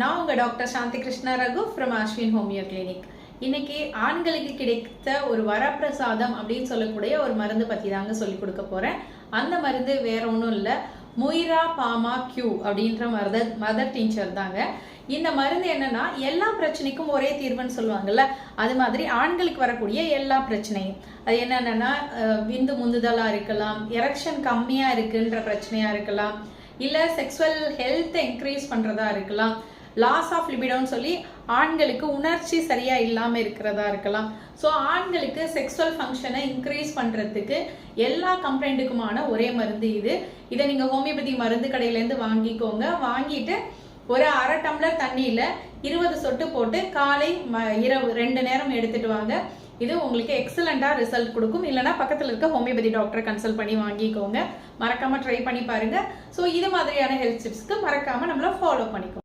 நான் உங்கள் doctor Shanthi Krishna Raghu from Ashwin homeo clinic இன்னைக்கு ஆண்களுக்கு கிடைத்த ஒரு வரப்பிரசாதம் அப்படின்னு சொல்லக்கூடிய ஒரு மருந்து பற்றி தாங்க சொல்லி கொடுக்க போகிறேன் அந்த மருந்து வேற ஒன்றும் இல்லை. முயிரா பாமா கியூ அப்படின்ற மருத மதர் டீச்சர் தாங்க. இந்த மருந்து என்னன்னா எல்லா பிரச்சனைக்கும் ஒரே தீர்வுன்னு சொல்லுவாங்கல்ல அது மாதிரி ஆண்களுக்கு வரக்கூடிய எல்லா பிரச்சனையும். அது என்னென்னா விந்து முந்துதலாக இருக்கலாம் எரக்ஷன் கம்மியாக இருக்குன்ற பிரச்சனையாக இருக்கலாம் இல்லை செக்ஸுவல் ஹெல்த்தை இன்க்ரீஸ் பண்ணுறதா இருக்கலாம் லாஸ் ஆஃப் லிபிடோன்னு சொல்லி ஆண்களுக்கு உணர்ச்சி சரியாக இல்லாமல் இருக்கிறதா இருக்கலாம். ஸோ ஆண்களுக்கு செக்ஸுவல் ஃபங்க்ஷனை இன்க்ரீஸ் பண்ணுறதுக்கு எல்லா கம்ப்ளைண்ட்டுக்குமான ஒரே மருந்து இது. இதை நீங்கள் ஹோமியோபதி மருந்து கடையிலேருந்து வாங்கிக்கோங்க. வாங்கிட்டு ஒரு அரை டம்ளர் தண்ணியில் இருபது சொட்டு போட்டு காலை ம- இரவு ரெண்டு நேரம் எடுத்துட்டு வாங்க. இது உங்களுக்கு எக்ஸலண்ட்டாக ரிசல்ட் கொடுக்கும். இல்லைனா பக்கத்தில் இருக்க ஹோமியோபதி டாக்டரை கன்சல்ட் பண்ணி வாங்கிக்கோங்க. மறக்காமல் ட்ரை பண்ணி பாருங்கள் ஸோ இது மாதிரியான ஹெல்த் டிப்ஸ்க்கு மறக்காமல் நம்மளை ஃபாலோ பண்ணிக்கோங்க.